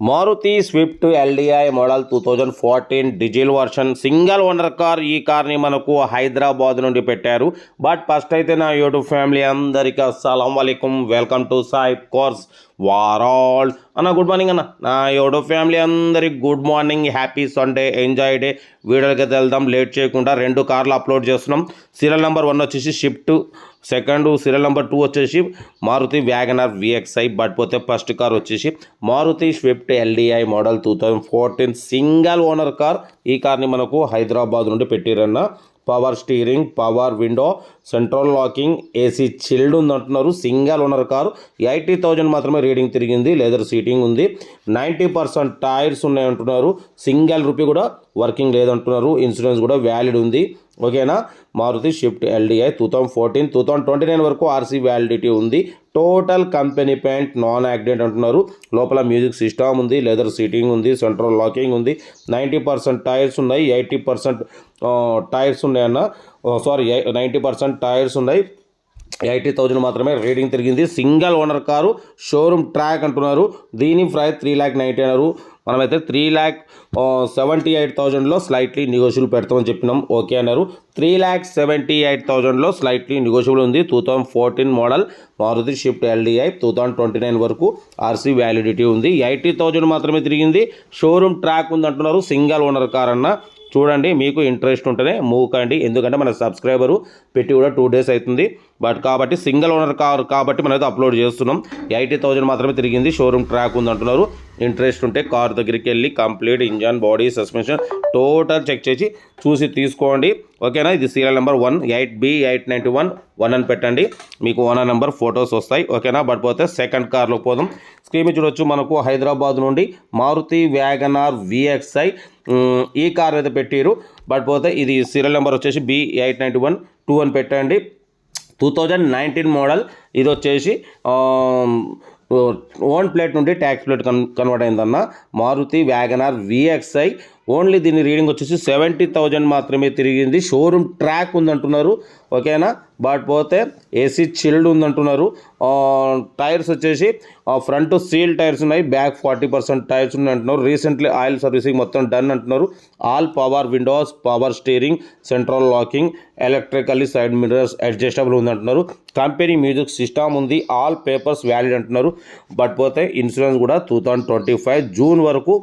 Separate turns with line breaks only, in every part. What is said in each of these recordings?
Maruti Swift LDI model two thousand fourteen diesel version single owner car. ఈ కార్ని మనకు హైదరాబాద్ నుండి పెట్టారు. బట్ ఫస్ట్ అయితే నా యూట్యూబ్ ఫ్యామిలీ అందరికీ అస్సలం వలైకుం వెల్కమ్ టు సాయి కోర్స్. వారాల్. అన్న గుడ్ మార్నింగ్ అన్న. నా ఎవడో ఫ్యామిలీ అందరికి good morning happy Sunday enjoy day వీడియోకి వెళ్దాం లేట్ చేయకుండా రెండు కార్లు అప్లోడ్ చేస్తున్నాం. సీరియల్ నెంబర్ వన్ వచ్చేసి Swift second serial number two వచ్చేసి మారుతి వ్యాగనర్ విఎక్స్ఐ బట్ పోతే ఫస్ట్ కార్ వచ్చేసి Maruti Swift LDI model two thousand fourteen single owner car ఈ కార్ని మనకు హైదరాబాద్ నుండి పెట్టిరన్న power steering power window central locking AC chilled ఉంది అంటున్నారు single owner car. Eighty thousand మాత్రమే రీడింగ్ తిరిగింది. లెదర్ సీటింగ్ ఉంది. నైంటీ పర్సెంట్ టైర్స్ ఉన్నాయి అంటున్నారు సింగల్ రూపీ కూడా వర్కింగ్ లేదంటున్నారు. ఇన్సూరెన్స్ కూడా వ్యాలిడ్ ఉంది. ఓకేనా? Maruti Swift LDI two thousand fourteen two thousand twenty nine వరకు ఆర్సీ వ్యాలిడిటీ ఉంది. Total company paint non accident అంటున్నారు. లోపల మ్యూజిక్ సిస్టమ్ ఉంది లెదర్ సీటింగ్ ఉంది సెంట్రల్ లాకింగ్ ఉంది. నైంటీ పర్సెంట్ టైర్స్ ఉన్నాయి ఎయిటీ పర్సెంట్ టైర్స్ ఉన్నాయన్న సారీ నైంటీ పర్సెంట్ టైర్స్ ఉన్నాయి. ఎయిటీ థౌజండ్ మాత్రమే రేటింగ్ తిరిగింది. Single owner car showroom track అంటున్నారు. దీని ప్రైస్ త్రీ ల్యాక్ నైంటీ అన్నారు. మనమైతే త్రీ ల్యాక్ సెవెంటీ ఎయిట్ థౌజండ్లో స్లైట్లీ నెగోషియబుల్ పెడతామని చెప్పినాం. ఓకే అన్నారు. త్రీ ల్యాక్ సెవెంటీ ఎయిట్ థౌజండ్లో స్లైట్లీ నెగోషియబుల్ ఉంది. Two thousand fourteen model Maruti Swift LDI two thousand twenty nine వరకు ఆర్సీ వ్యాలిడిటీ ఉంది. ఎయిటీ థౌజండ్ మాత్రమే తిరిగింది. షోరూమ్ ట్రాక్ ఉంది అంటున్నారు సింగల్ ఓనర్ కార్ అన్న. చూడండి మీకు ఇంట్రెస్ట్ ఉంటేనే మూవ్ కండి ఎందుకంటే మన సబ్స్క్రైబరు పెట్టి కూడా టూ డేస్ అవుతుంది. బట్ కాబట్టి సింగిల్ ఓనర్ కార్ కాబట్టి మనమైతే అప్లోడ్ చేస్తున్నాం. ఎయిటీ థౌజండ్ మాత్రమే తిరిగింది. షోరూమ్ ట్రాక్ ఉంది అంటున్నారు ఇంట్రెస్ట్ ఉంటే కార్ దగ్గరికి వెళ్ళి complete engine body suspension total check చేసి చూసి తీసుకోండి. ఓకేనా? ఇది serial number one eight B eight ninety one one అని పెట్టండి. మీకు ఓనర్ నెంబర్ ఫొటోస్ వస్తాయి. ఓకేనా? బట్ పోతే సెకండ్ కార్లో పోదాం. స్క్రీన్ చూడొచ్చు మనకు హైదరాబాద్ నుండి మారుతి వ్యాగనార్ విఎక్స్ఐ ఈ కార్ అయితే పెట్టిరు. బట్ పోతే ఇది సీరియల్ నెంబర్ వచ్చేసి B eight ninety one two అని పెట్టండి. టూ థౌజండ్ నైన్టీన్ మోడల్ ఇది వచ్చేసి ఓన్ ప్లేట్ నుండి ట్యాక్స్ ప్లేట్ కన్ కన్వర్ట్ అయిందన్న. మారుతి వ్యాగనార్ విఎక్స్ఐ ఓన్లీ దీని రీడింగ్ వచ్చేసి సెవెంటీ థౌజండ్ మాత్రమే తిరిగింది. షోరూమ్ ట్రాక్ ఉందంటున్నారు. ఓకేనా? బట్ పోతే ఏసీ చిల్డ్ ఉందంటున్నారు. టైర్స్ వచ్చేసి ఫ్రంట్ సీల్ టైర్స్ ఉన్నాయి. బ్యాక్ ఫార్టీ పర్సెంట్ టైర్స్ ఉన్నాయి అంటున్నారు. రీసెంట్లీ ఆయిల్ సర్వీసింగ్ మొత్తం డన్ అంటున్నారు. All power windows power steering central locking electrically side mirrors adjustable ఉంది అంటున్నారు కంపెనీ మ్యూజిక్ సిస్టమ్ ఉంది. ఆల్ పేపర్స్ వ్యాలిడ్ అంటున్నారు. బట్ పోతే ఇన్సూరెన్స్ కూడా two thousand twenty five June వరకు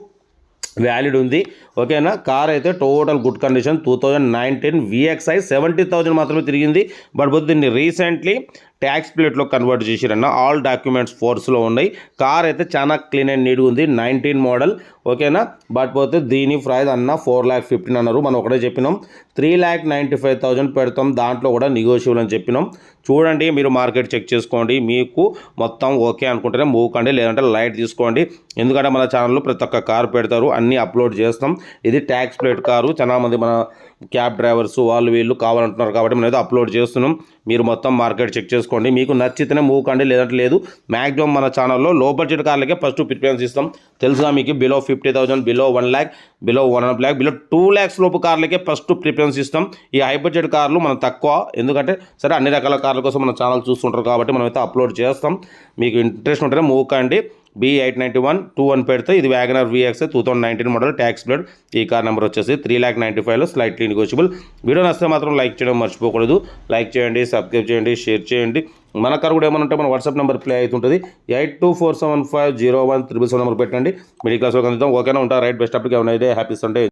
వ్యాలిడ్ ఉంది. ఓకేనా? కార్ అయితే total good condition two thousand nineteen VXI seventy thousand మాత్రమే తిరిగింది. బట్ బుద్ధి దీన్ని రీసెంట్లీ ట్యాక్స్ ప్లేట్లో కన్వర్ట్ చేసిరన్న ఆల్ డాక్యుమెంట్స్ ఫోర్స్లో ఉన్నాయి. కార్ అయితే చాలా క్లీన్ అండ్ నీట్గా ఉంది. Nineteen model. ఓకేనా? బట్ పోతే దీని ప్రైస్ అన్న ఫోర్ ల్యాక్ ఫిఫ్టీన్ అన్నారు. మనం ఒకటే చెప్పినాం. Three lakh ninety five thousand పెడతాం. దాంట్లో కూడా నెగోషియబుల్ అని చెప్పినాం. చూడండి మీరు మార్కెట్ చెక్ చేసుకోండి. మీకు మొత్తం ఓకే అనుకుంటేనే మూవ్ కండి. లేదంటే లైట్ తీసుకోండి. ఎందుకంటే మన ఛానల్లో ప్రతి ఒక్క కారు పెడతారు. అన్నీ అప్లోడ్ చేస్తాం. ఇది ట్యాక్స్ ప్లేట్ కారు. చాలామంది మన క్యాబ్ డ్రైవర్స్ వాళ్ళు వీళ్ళు కావాలంటున్నారు కాబట్టి మనం అయితే అప్లోడ్ చేస్తున్నాం. మీరు మొత్తం మార్కెట్ చెక్ చేసుకోండి. మీకు నచ్చితేనే మూవ్ కండి లేదంటే లేదు. మ్యాక్సిమం మన ఛానల్లో లో బడ్జెట్ కార్లకే ఫస్ట్ ప్రిఫరెన్స్ ఇస్తాం. తెలుసుగా మీకు? Below fifty thousand below one lakh below one and lakh below two lakhs లోపు కార్లకే ఫస్ట్ ప్రిఫరెన్స్ ఇస్తాం. ఈ హై బడ్జెట్ కార్లు మనం తక్కువ. ఎందుకంటే సరే అన్ని రకాల కార్ల కోసం మన ఛానల్ చూస్తుంటారు కాబట్టి మనం అయితే అప్లోడ్ చేస్తాం. మీకు ఇంట్రెస్ట్ ఉంటేనే మూవ్ కండి. B eight ninety one two one పెడితే ఇది WagonR VX two thousand nineteen model tax blood ఈ కార్ నెంబర్ వచ్చేసి త్రీ ల్యాక్ నైంటీ ఫైవ్లో స్లైట్లీ నెగోషియబుల్ వీడియో నచ్చితే మాత్రం లైక్ చేయడం మర్చిపోకూడదు. లైక్ చేయండి సబ్స్క్రైబ్ చేయండి షేర్ చేయండి. మన కార్ కూడా ఏమన్నా ఉంటే మన వాట్సాప్ నెంబర్ ప్లే అవుతుంటుంది. Eight two four seven five zero one triple seven number పెట్టండి. మిడిల్ క్లాస్ వరకు అందుతాం ఓకేనా ఉంటారు రైట్ బెస్ట్ అప్పటికి ఏమైనా హ్యాపీ సండే